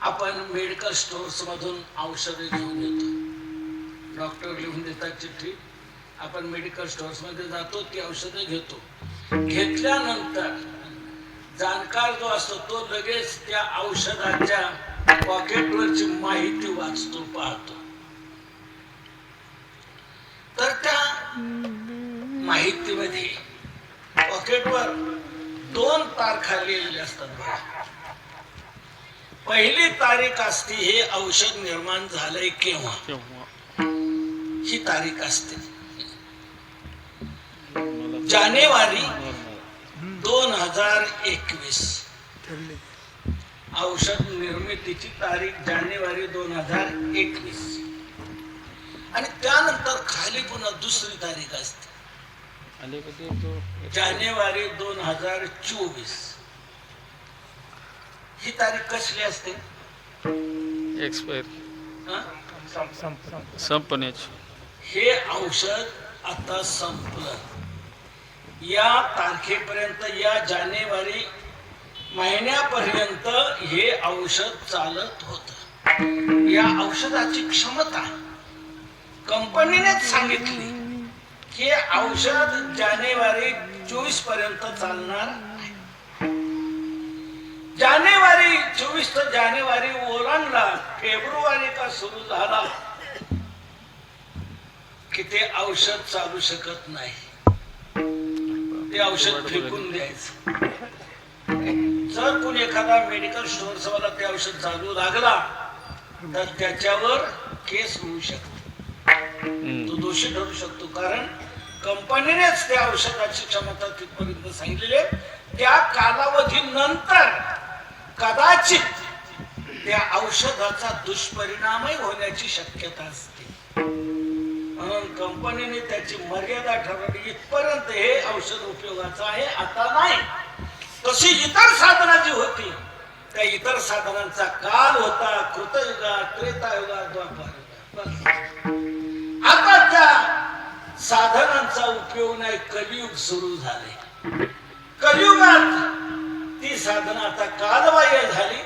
आपण medical stores मधून औषधे घेऊन येतो. डॉक्टर लिहून देतात चिठ्ठी. आपण मेडिकल स्टोअर्समध्ये जातो ती औषधं घेतो. घेतल्यानंतर जाणकार जो असतो तो लगेच त्या औषधाच्या पॉकेटवरची माहिती वाचतो पाहतो. तर त्या माहितीमध्ये पॉकेटवर दोन तारखा लिहिलेल्या असतात बघा. पहिली तारीख असते हे औषध निर्माण झालंय केव्हा? ही तारीख असते. जानेवारी दोन हजार एकवीस. औषध निर्मितीची तारीख जानेवारी दोन हजार एकवीस. आणि त्यानंतर खाली पुन्हा दुसरी तारीख असते. जानेवारी दोन हजार चोवीस. ही तारीख कसली असते एक्सपायर हं? संपण्याची हे औषध आता संपलं या तारखेपर्यंत या जानेवारी महिन्यापर्यंत हे औषध चालत होत या औषधाची क्षमता कंपनीनेच सांगितली की औषध जानेवारी चोवीसपर्यंत चालणार. जानेवारी चोवीस तर जानेवारी ओलांडला फेब्रुवारी का सुरू झाला? की ते औषध चालू शकत नाही. ते औषध फेकून द्यायचं. जर कोणी एखादा मेडिकल स्टोअर वाला ते औषध चालू लागला तर त्याच्यावर केस होऊ शकतो. तो दोषी ठरू शकतो. कारण कंपनीनेच त्या औषधाची क्षमता तिथपर्यंत सांगितलेली आहे. त्या कालावधीनंतर कदाचित त्या औषधाचा दुष्परिणामही होण्याची शक्यता असते. म्हणून कंपनीने त्याची मर्यादा ठरवली इथपर्यंत हे औषध उपयोगाचं आहे आता नाही. तशी इतर साधना जी होती त्या इतर साधनांचा काल होता कृतयुगा त्रेतायुगा द्वापार आता त्या साधनांचा उपयोग नाही कलियुग सुरू झाले. कलियुगात ती साधना आता कालबाह्य झाली.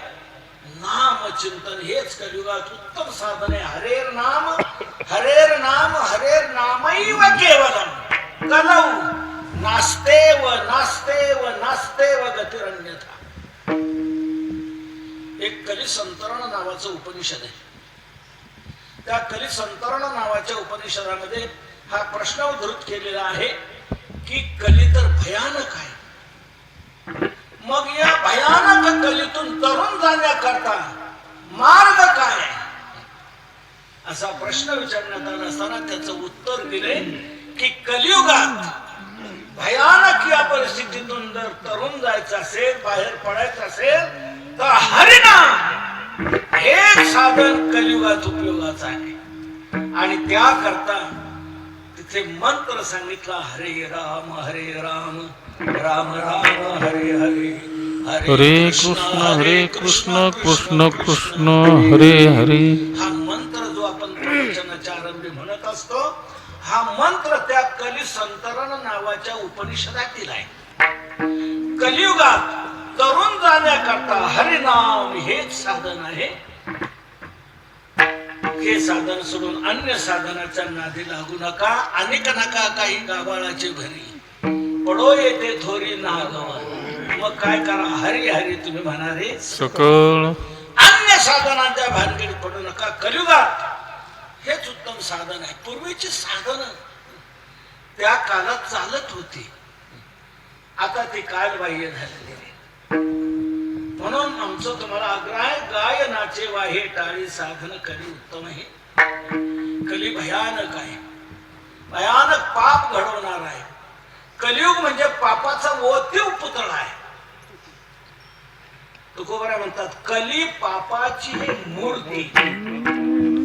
नाम चिंतन हेच कलियुगात उत्तम साधन आहे. हरेर नाम हरेर नाम हरेर नामैव केवलम. कलौ नास्ते व नास्ते व नास्ते व गतिरन्यथा. एक कलिसंतरण नावाचं उपनिषद आहे. त्या कलिसंतरण नावाच्या उपनिषदामध्ये हा प्रश्न उद्धृत केलेला आहे की कली तर भयानक आहे. मग या भयानक कलीतून तरुण जाण्याकरता मार्ग काय असा प्रश्न विचारण्यात आला असताना त्याचं उत्तर दिले की कलियुगात भयानक या परिस्थितीतून जर तरुण जायचं असेल बाहेर पडायचं असेल तर हरिनाम हे साधन कलियुगात उपयोगाचं आहे. आणि त्याकरता तिथे मंत्र सांगितला हरे राम हरे राम. राम राम हरे हरे हरे कृष्ण हरे कृष्ण कृष्ण कृष्ण हरे हरे. हा मंत्र जो आपण प्रवचनाच्या आरंभी म्हणत असतो हा मंत्र त्या कलिसंतरण नावाच्या उपनिषदातील आहे. कलियुगात तरुण जाण्याकरता हरिनाम हेच साधन आहे. हे साधन सोडून अन्य साधनाच्या नादी लागू नका. अनेक नका काही गाबाळाचे भरी पडो येते थोरी नागवा मग काय करा? हरी हरी तुम्ही म्हणारे सकळ. अन्य साधनांच्या भानगडीत पडू नका. कलियुगात हेच उत्तम साधन आहे. पूर्वीची साधन त्या काळात चालत होती. आता ती कालबाह्य झालेली म्हणून आमचं तुम्हाला आग्रह आहे गायनाचे वाहे टाळी साधन कली उत्तम आहे. कली भयानक आहे. भयानक पाप घडवणार आहे. कलियुग म्हणजे पापाचा ओतीव पुतळा आहे. तुकोबरा म्हणतात कली पापाची मूर्ती.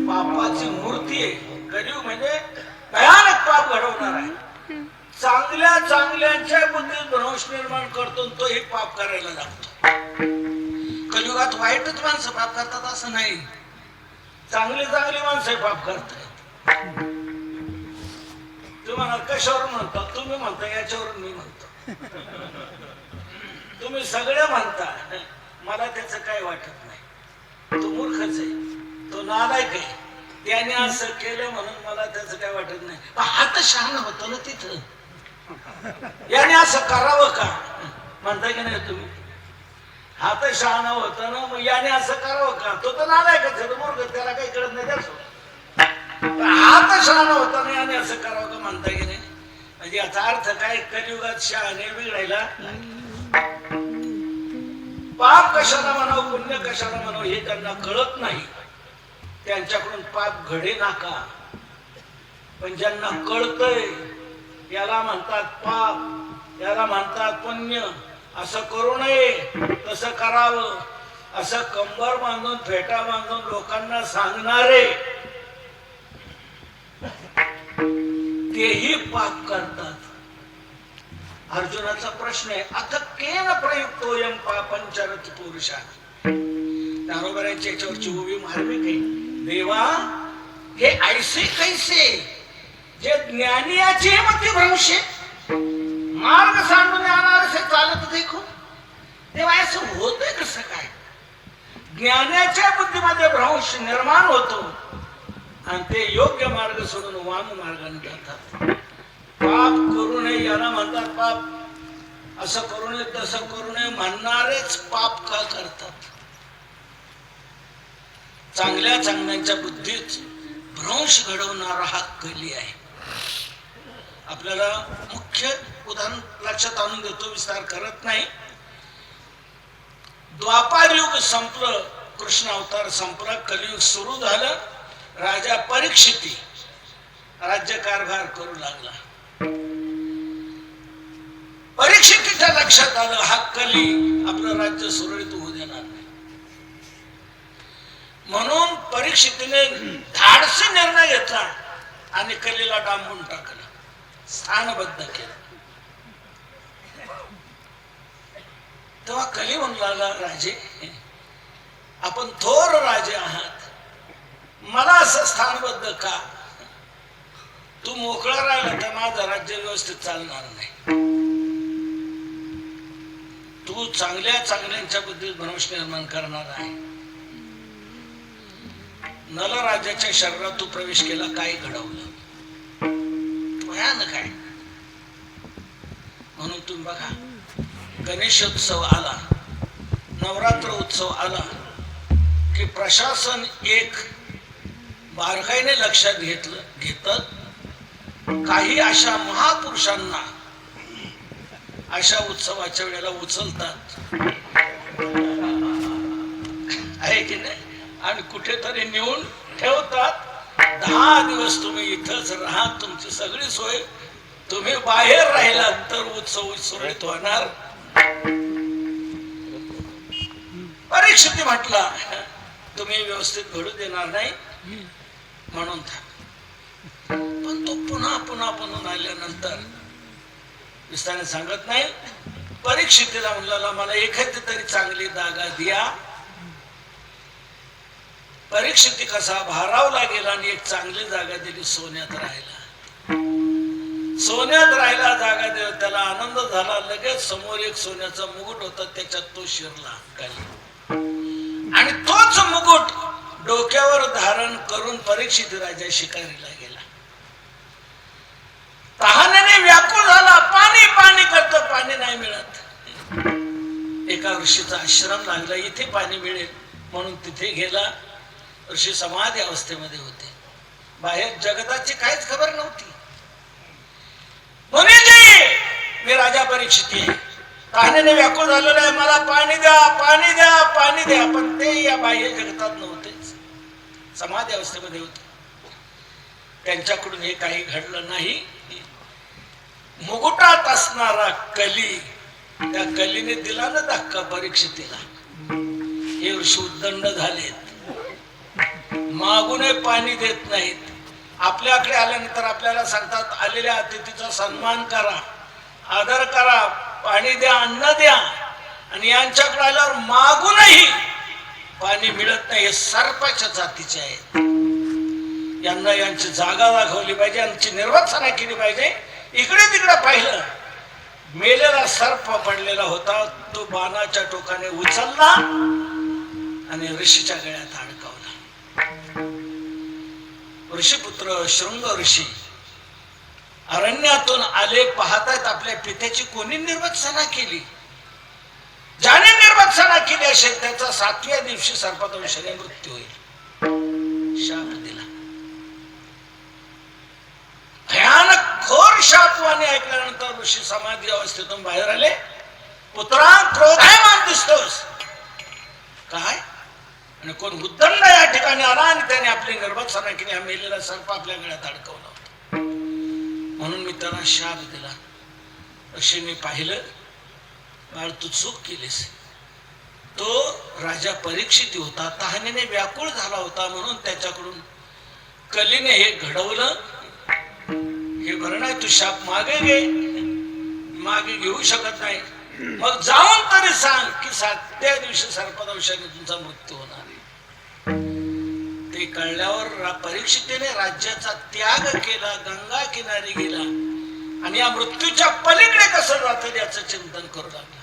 पापाची मूर्ती आहे. कलियुग म्हणजे भयानक पाप घडवणार आहे. चांगल्या चांगल्यांच्या बुद्धीत भ्रंश निर्माण करतो तो एक पाप करायला लागतो. कलियुगात वाईटच माणसं पाप करतात असं नाही. चांगले चांगले माणसं पाप करतात. तुम्ही म्हणाल कशावरून म्हणता? तुम्ही म्हणता याच्यावरून मी म्हणतो. तुम्ही सगळे म्हणता. मला त्याच काय वाटत नाही. तो नालायक आहे. त्याने असं केलं म्हणून मला त्याच काय वाटत नाही. पण हा तर शहाणा होतो ना तिथं. याने असं करावं का? म्हणताय की नाही तुम्ही? हा तर शहाणा होतं ना मग याने असं करावं का? तो तर नालायकच आहे. तो मूर्ख त्याला काही कळत नाही. त्याच हा तर शहाणा होता नाही आणि असं करावं का म्हणता की नाही म्हणजे याचा अर्थ काय? कलियुगात शहाणे बिघडायला पाप कशाला म्हणावं पुण्य कशाला म्हणावं हे त्यांना कळत नाही. त्यांच्याकडून पाप घडे नाका. पण ज्यांना कळतय याला म्हणतात पाप याला म्हणतात पुण्य. असं करू नये तसं करावं. असं कंबर बांधून फेटा बांधून लोकांना सांगणारे तेही पाप करतात. अर्जुनाचा प्रश्न आहे आता केन प्रयुक्त यम पापंचरत पुरुषा? दारोबऱ्यांच्या याच्यावरची उभी मार्मिक आहे. देवा हे ऐसे कैसे? जे ज्ञानियाचे मध्ये भ्रंशे मार्ग सांडून येणार चालत देखो. तेव्हा असं होतंय कसं काय? ज्ञानाच्या बुद्धीमध्ये भ्रंश निर्माण होतो. आणि ते योग्य मार्ग सोडून वाम मार्गाने जातात पाप करू नये याला म्हणतात पाप. असं करू नये तसं करू नये म्हणणारेच पाप का करतात? चांगल्या चांगल्यांच्या बुद्धीत भ्रंश घडवणारा हा कली आहे. आपल्याला मुख्य उदाहरण लक्षात आणून देतो विस्तार करत नाही. द्वापार युग संपलं कृष्ण अवतार संपला कलियुग सुरू झालं. राजा परीक्षिती राज्यकारभार करू लागला. परीक्षितीच्या लक्षात आलं हा कली आपलं राज्य सुरळीत होऊ देणार नाही. म्हणून परीक्षितीने धाडसी निर्णय घेतला आणि कलीला डांबून टाकलं. स्थानबद्ध केलं. तेव्हा कली म्हणू लागला राजे आपण थोर राजे आहात. मला असं स्थानबद्ध का? तू मोकळा राहिला तर माझं राज्य व्यवस्थित चालणार नाही. तू चांगल्या चांगल्यांच्या बद्दल भ्रंश निर्माण करणार आहे. नलराजाच्या शरीरात तू प्रवेश केला काय घडवलं. भयानक आहे. म्हणून तुम्ही बघा गणेशोत्सव आला नवरात्र उत्सव आला की प्रशासन एक बारकाईने लक्षात घेतलं घेतात. काही अशा महापुरुषांना अशा उत्सवाच्या वेळेला उचलतात. आहे की नाही? आणि कुठेतरी नेऊन ठेवतात. दहा दिवस तुम्ही इथंच राहा तुमची सगळी सोय. तुम्ही बाहेर राहिलात तर उत्सव सुरळीत होणार. परीक्षित म्हटला तुम्ही व्यवस्थित घडू देणार नाही. म्हणून थांब. पण तो पुन्हा पुन्हा पुन्हा आल्यानंतर विस्ताराने सांगत नाही. परीक्षितीला म्हणला मला एखादी तरी चांगली जागा द्या. परीक्षिती कसा भारावला गेला आणि एक चांगली जागा दिली सोन्यात राहिला सोन्यात राहिला जागा दिला त्याला आनंद झाला लगेच समोर एक सोन्याचा मुकुट होता त्याच्यात तो शिरला खाली आणि तोच मुकुट डोक्यावर धारण करून परीक्षित राजा शिकारीला गेला. तहानेने व्याकुळ झाला पाणी पाणी करतो पाणी नाही मिळत. एका ऋषीचा आश्रम लागला इथे पाणी मिळेल म्हणून तिथे गेला. ऋषी समाधी अवस्थेमध्ये होते. बाहेर जगताची काहीच खबर नव्हती. मी राजा परीक्षित आहे तहानेने व्याकुळ झालेला आहे. मला पाणी द्या पाणी द्या पाणी द्या. पण ते या बाह्य जगतात नव्हतेच. समाधी अवस्थेमध्ये होते. त्यांच्याकडून हे काही घडलं नाही. मुकुटात असणारा कली त्या कलीने दिला ना धक्का परीक्षितीला. हे ऋषी उद्दंड झालेत. मागूनही पाणी देत नाहीत. आपल्याकडे आल्यानंतर आपल्याला सांगतात आलेल्या अतिथीचा सन्मान करा आदर करा पाणी द्या अन्न द्या. आणि यांच्याकडे आल्यावर मागूनही पाणी मिळत नाही हे सर्पाच्या जातीचे आहेत. यांना यांची जागा दाखवली पाहिजे यांची निर्वचना केली पाहिजे. इकडे तिकडे पाहिलं मेलेला सर्प पडलेला होता तो बाणाच्या टोकाने उचलला आणि ऋषीच्या गळ्यात अडकवला. ऋषीपुत्र शृंग ऋषी अरण्यातून आले पाहतायत आपल्या पित्याची कोणी निर्वत्सना केली? ज्याने निर्भत्सना केली असेल त्याचा सातव्या दिवशी सर्पदंशाने मृत्यू होईल. शाप दिला. भयानक घोर शापवाने ऐकल्यानंतर ऋषी समाधी अवस्थेतून बाहेर आले. पुत्रा क्रोधायमान दिसतोस. काय? आणि कोण उद्दंड या ठिकाणी आला आणि त्याने आपली निर्भत्सना केली. हा मेलेला सर्प आपल्या गळ्यात अडकवला होता. म्हणून मी त्याला शाप दिला. मी पाहिलं बाळ तू चूक केलीस. तो राजा परीक्षित होता तहानेने व्याकुळ झाला होता म्हणून त्याच्याकडून कलीने हे घडवलं. हे बरं नाही तू शाप मागे घे. मागे घेऊ शकत नाही. मग जाऊन तरी सांग की सातव्या दिवशी सर्पदंशाने तुमचा मृत्यू होणार ते कळल्यावर परीक्षितेने राज्याचा त्याग केला गंगा किनारी गेला. आणि या मृत्यूच्या पलीकडे कसं जातं याचं चिंतन करू लागलं.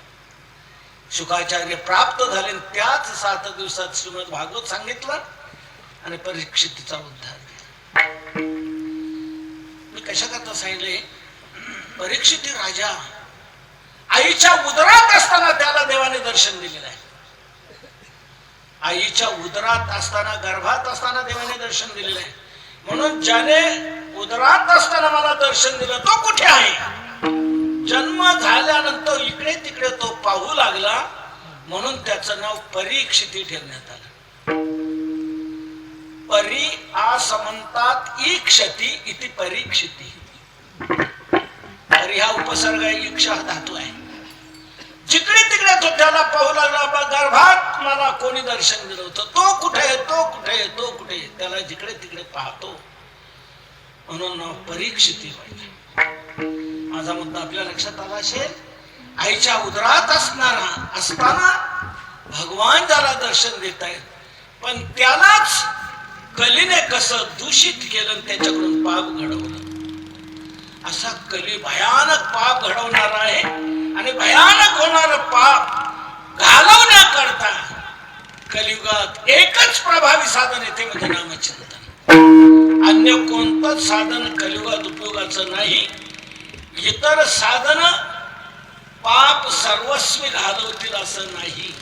शुकाचार्य प्राप्त झाले आणि त्याच सात दिवसात श्रीमद भागवत सांगितलं आणि परीक्षितचा उद्धार मी कशा करता सांगितले परीक्षिती राजा आईच्या उदरात असताना त्याला देवाने दर्शन दिलेलं आहे. आईच्या उदरात असताना गर्भात असताना देवाने दर्शन दिलेलं आहे. म्हणून ज्याने उदरात असताना मला दर्शन दिलं तो कुठे आहे? लागला म्हणून त्याचं नाव परीक्षिती ठेवण्यात आलं. परी आसमंतात ई क्षती इति परीक्षिती. परी हा उपसर्ग आहे इक्ष धातू आहे. जिकडे तिकडे तो त्याला पाहू लागला गर्भात मला कोणी दर्शन दिलं होतं? तो कुठे आहे? तो कुठे आहे? तो कुठे त्याला जिकडे तिकडे पाहतो म्हणून नाव परीक्षिती पाहिजे माझा मुद्दा आपल्या लक्षात आला असेल? आईच्या उदरात असणारा असताना भगवान त्याला दर्शन देत आहेत पण त्यालाच कलीने कसं दूषित केलं आणि त्याच्याकडून पाप घडवलं. असा कली भयानक पाप घडवणार आहे आणि भयानक होणार पाप घालवण्याकरता कलियुगात एकच प्रभावी साधन येते म्हणजे नामचिंतन. अन्य कोणतंच साधन कलियुगात उपयोगाचं नाही. इतर साधन पाप सर्वस्वी घालवतील असं नाही.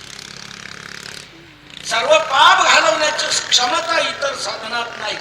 सर्व पाप घालवण्याची क्षमता इतर साधनात नाही.